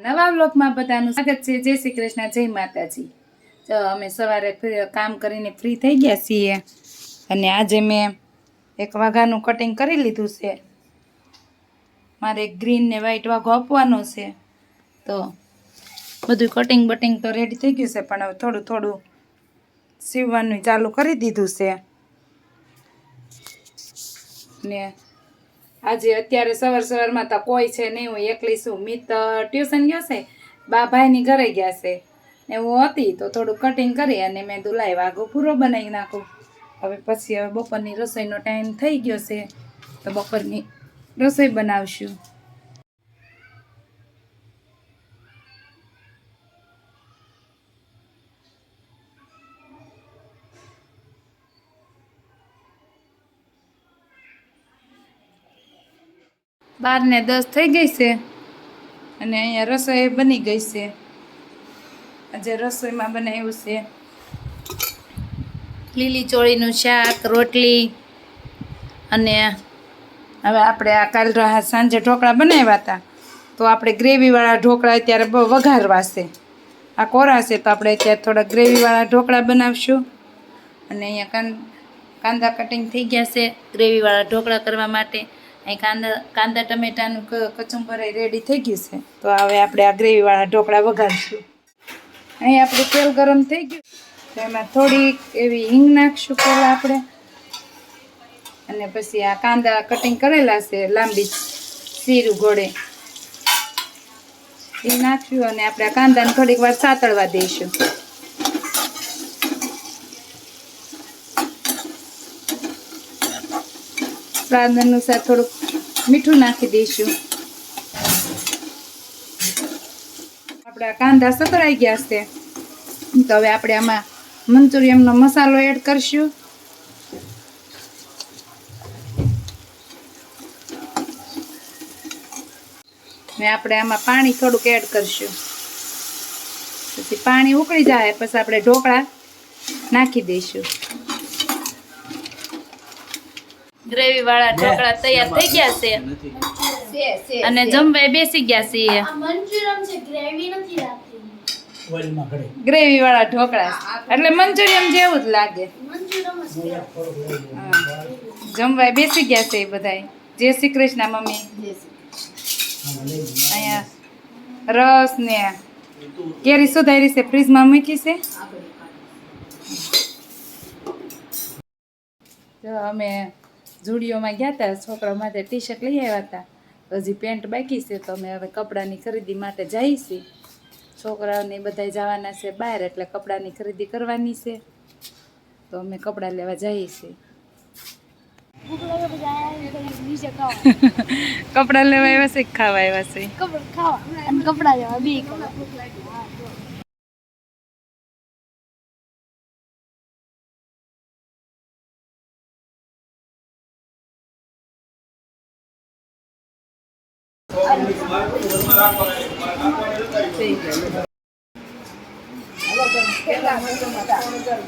નવા બ્લોગમાં બધાનું સ્વાગત છે. જય શ્રી કૃષ્ણ, જય માતાજી. તો અમે સવારે કામ કરીને ફ્રી થઈ ગયા છીએ અને આજે મેં એક વાઘાનું કટિંગ કરી લીધું છે. મારે ગ્રીન ને વ્હાઈટ વાઘો આપવાનો છે. તો બધું કટિંગ બટિંગ તો રેડી થઈ ગયું છે, પણ હવે થોડું થોડું સીવવાનું ચાલુ કરી દીધું છે. ને આજે અત્યારે સવાર સવારમાં તો કોઈ છે નહીં, હું એકલી છું. મિત ટ્યુશન ગયો છે, બા ભાઈની ઘરે ગયા છે. ને હું હતી તો થોડું કટિંગ કરી અને મેં દુલાઈ વાઘો પૂરો બનાવી નાખું. હવે પછી હવે બપોરની રસોઈનો ટાઈમ થઈ ગયો છે, તો બપોરની રસોઈ બનાવશું. બાર ને દસ થઈ ગઈ છે. અને અહીંયા રસોઈ બની ગઈ છે. આજે રસોઈમાં બનાવ્યું છે. લીલી ચોળીનું શાક, રોટલી અને હવે આપણે આ કાલ સાંજે ઢોકળા બનાવ્યા હતા. તો આપણે ગ્રેવીવાળા ઢોકળા અત્યારે બહુ વઘારવા છે. આ કોરા છે તો આપણે અત્યારે થોડા ગ્રેવીવાળા ઢોકળા બનાવશું. અને અહીંયા કાંદા કટિંગ થઈ ગયા છે ગ્રેવીવાળા ઢોકળા કરવા માટે. અહીં કાંદા કાંદા, ટમેટાનું કચુંબર રેડી થઈ ગયું છે. તો હવે આપણે આ ગ્રેવીવાળા ઢોકળા વઘારશું. અહીં આપણું તેલ ગરમ થઈ ગયું. તો એમાં થોડીક એવી હિંગ નાખશું પહેલાં આપણે. અને પછી આ કાંદા કટિંગ કરેલા છે, લાંબી શીરું ઘોડે એ નાખ્યું અને આપણે આ કાંદાને થોડીક વાર સાતળવા દઈશું. સ્વાદ અનુસાર થોડુંક મીઠું નાખી દઈશું. આપણા કાંદા સતરાઈ ગયા છે. તો હવે આપણે આમાં મંચુરિયમનો મસાલો એડ કરશું. ને આપણે આમાં પાણી થોડુંક એડ કરશું. પછી પાણી ઉકળી જાય, પછી આપણે ઢોકળા નાખી દઈશું. ગ્રેવી વાળા ઢોકળા તૈયાર થઈ ગયા છે. અને જમવાય બેસી ગયા છીએ છે ગ્રેવી નથી રાખતી ગ્રેવી વાળા ઢોકળા. એટલે મંચુરિયમ જેવું જ લાગે. મંચુરિયમ જ છે. હા. જમવાય બેસી ગયા છે એ બધાય. જય શ્રી કૃષ્ણ મમ્મી. અહીંયા રસ ને કેરી સુધારી છે ફ્રીજમાં મૂકી છે. તો અમે ઝુડીઓમાં ગયા હતા છોકરા માટે ટી શર્ટ લઈ આવ્યા હતા હજી પેન્ટ બાકી છે તો અમે હવે કપડાની ખરીદી માટે જઈશી. છોકરાઓને બધા જવાના છે બહાર એટલે કપડાની ખરીદી કરવાની છે. તો અમે કપડાં લેવા જઈએ છીએ કપડાં લેવા આવ્યા છે ખાવા આવ્યા છે? કપડા લેવા બી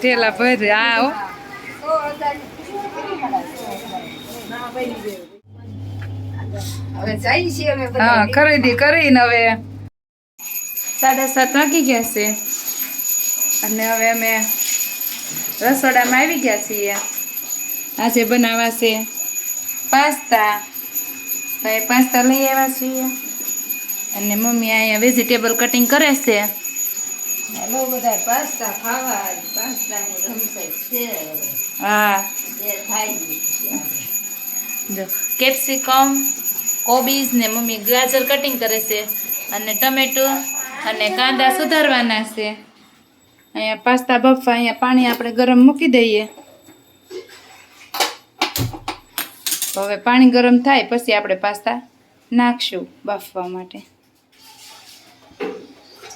કલાક ભરી આવો હો. ખરીદી કરીને હવે સાડા સાત વાગી ગયા છે. અને હવે અમે રસોડામાં આવી ગયા છીએ. આજે બનાવાશે પાસ્તા. તો એ પાસ્તા લઈ આવ્યા છીએ. અને મમ્મી અહીંયા વેજીટેબલ કટિંગ કરે છે. હેલો બધા પાસ્તા ખાવા પાસ્તાની રમસાઈ છે હા. જે થાય જો કેપ્સિકમ કોબીઝ ને મમ્મી ગાજર કટિંગ કરે છે. અને ટમેટો અને કાંદા સુધારવાના છે. અહીંયા પાસ્તા બફા અહીંયા પાણી આપણે ગરમ મૂકી દઈએ. હવે પાણી ગરમ થાય, પછી આપણે પાસ્તા નાખશું બાફવા માટે.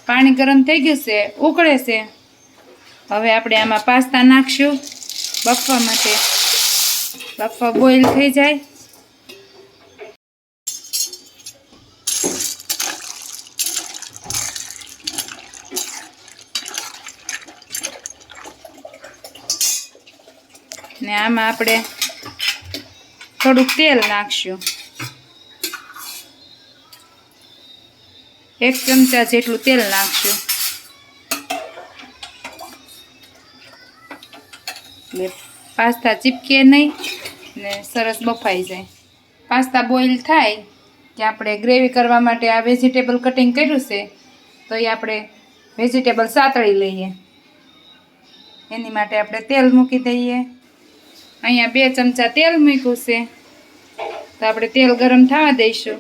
પાણી ગરમ થઈ ગયું છે, ઉકળે છે. હવે આપણે આમાં પાસ્તા નાખશું બફવા માટે. બફવા બોઇલ થઈ જાય. ને આમાં આપણે થોડુંક તેલ નાખશું. એક ચમચા જેટલું તેલ નાખશું. પાસ્તા ચીપકે નહીં ને સરસ બફાઈ જાય. પાસ્તા બોઇલ થાય કે આપણે ગ્રેવી કરવા માટે આ વેજીટેબલ કટિંગ કર્યું છે, તો એ આપણે વેજીટેબલ સાતળી લઈએ. એની માટે આપણે તેલ મૂકી દઈએ. અહીંયા બે ચમચા તેલ મૂક્યું છે. તો આપણે તેલ ગરમ થવા દઈશું.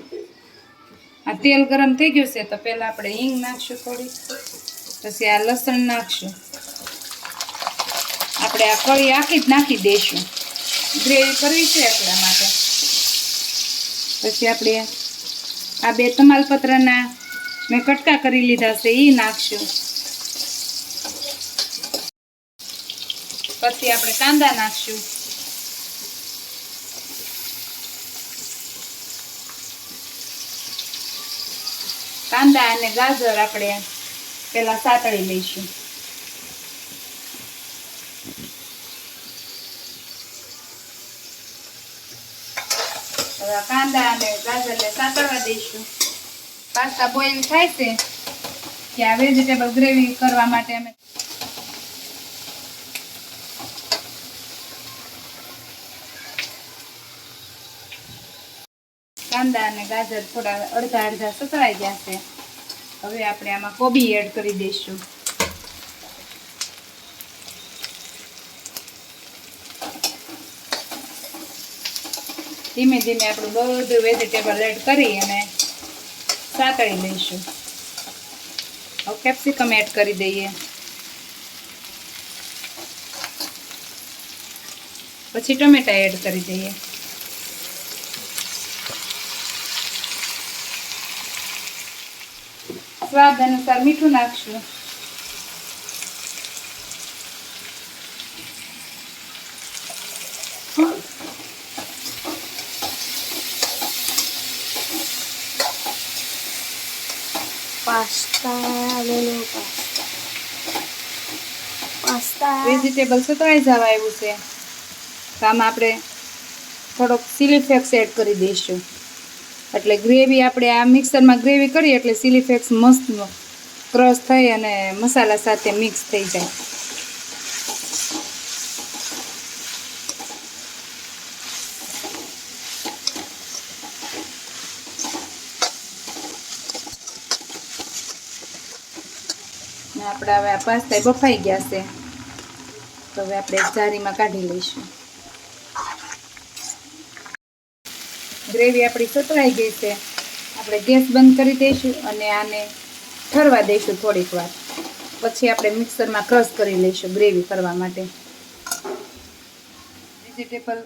આ તેલ ગરમ થઈ ગયું છે તો પહેલાં આપણે હિંગ નાખશું થોડી પછી આ લસણ નાખશું. આપણે આ કળી આખી જ નાખી દઈશું. ગ્રેવી કરવી છે આપણા માટે. પછી આપણે આ બે તમાલપત્રના મેં કટકા કરી લીધા છે એ નાખશું. પછી આપણે કાંદા નાખશું. કાંદા અને ગાજર આપણે પેલા સાતળી લઈશું. કાંદા અને ગાજરને સાતળવા દઈશું. પાસ્તા બોઇલ થાય છે. કે આ વેજીટેબલ ગ્રેવી કરવા માટે અમે કાંદા અને ગાજર થોડા અડધા અડધા સતરાઈ ગયા હવે આપણે આમાં કોબી એડ કરી દઈશું. ધીમે ધીમે આપણું બધું વેજીટેબલ એડ કરી અને સાતળી લઈશું. હવે કેપ્સિકમ એડ કરી દઈએ. પછી ટમેટા એડ કરી દઈએ. સ્વાદ અનુસાર મીઠું નાખશું. પાસ્તા લેલો પાસ્તા. પાસ્તા. વેજીટેબલ સતળાઈ જવા આવ્યું છે. તો આમાં આપણે થોડોક ચીલી ફ્લેક્સ એડ કરી દઈશું. એટલે ગ્રેવી આપણે આ મિક્સરમાં ગ્રેવી કરીએ એટલે ચીલી મસ્ત ક્રશ થઈ અને મસાલા સાથે મિક્સ થઈ જાય. આપણે હવે આ પાસ્તા બફાઈ ગયા છે. તો હવે આપણે જારીમાં કાઢી લઈશું. ગ્રેવી આપણી સતળાઈ ગઈ છે. આપણે ગેસ બંધ કરી દઈશું અને આને ઠરવા દઈશું થોડીક વાર. પછી આપણે મિક્સરમાં ક્રશ કરી લઈશું ગ્રેવી કરવા માટે. વેજીટેબલ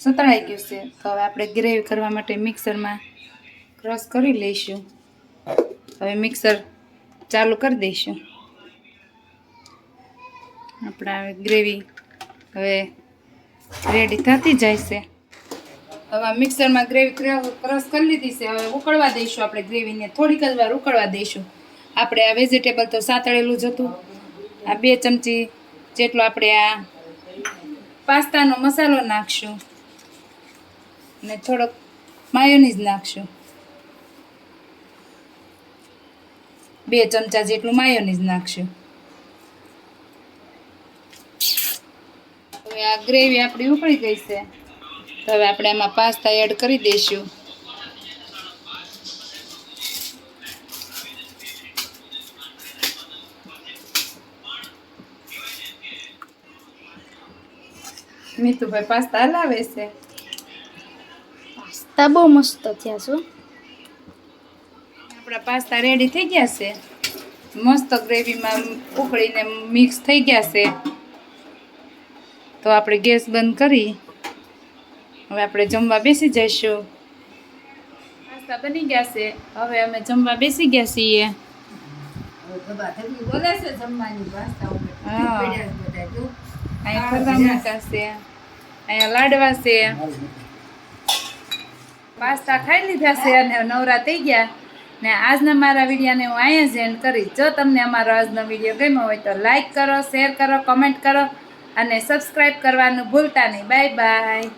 સતળાઈ ગયું છે. તો હવે આપણે ગ્રેવી કરવા માટે મિક્સરમાં ક્રશ કરી લઈશું. હવે મિક્સર ચાલુ કરી દઈશું. આપણા ગ્રેવી હવે રેડી થતી જાય છે. હવે મિક્સરમાં ગ્રેવી ક્રશ કરી લીધી છે. હવે ઉકળવા દઈશું આપણે ગ્રેવીને થોડીક જ વાર ઉકળવા દઈશું. આપણે આ વેજીટેબલ તો સાતળેલું જ હતું. આ બે ચમચી જેટલો આપણે આ પાસ્તાનો મસાલો નાખશું. અને થોડોક માયોનીઝ નાખશું. બે ચમચા જેટલું માયોનીઝ નાખશું. હવે આ ગ્રેવી આપણી ઉકળી ગઈ છે. તો હવે આપણે એમાં પાસ્તા એડ કરી દઈશું. મીતુભાઈ પાસ્તા હલાવે છે. પાસ્તા બહુ મસ્ત થયા છો. આપણા પાસ્તા રેડી થઈ ગયા છે. મસ્ત ગ્રેવીમાં ઉકળીને મિક્સ થઈ ગયા છે. તો આપણે ગેસ બંધ કરી. હવે આપણે જમવા બેસી જઈશું. પાસ્તા બની ગયા છે. હવે અમે જમવા બેસી ગયા છીએ. પાસ્તા લાડવા છે. ખાઈ લીધા છે અને નવરા થઈ ગયા. ને આજના મારા વિડીયોને હું અહીંયા જ એન્ડ કરીશ. જો તમને અમારો આજનો વીડિયો ગમ્યો હોય તો લાઈક કરો શેર કરો કમેન્ટ કરો અને સબસ્ક્રાઈબ કરવાનું ભૂલતા નહીં. Bye bye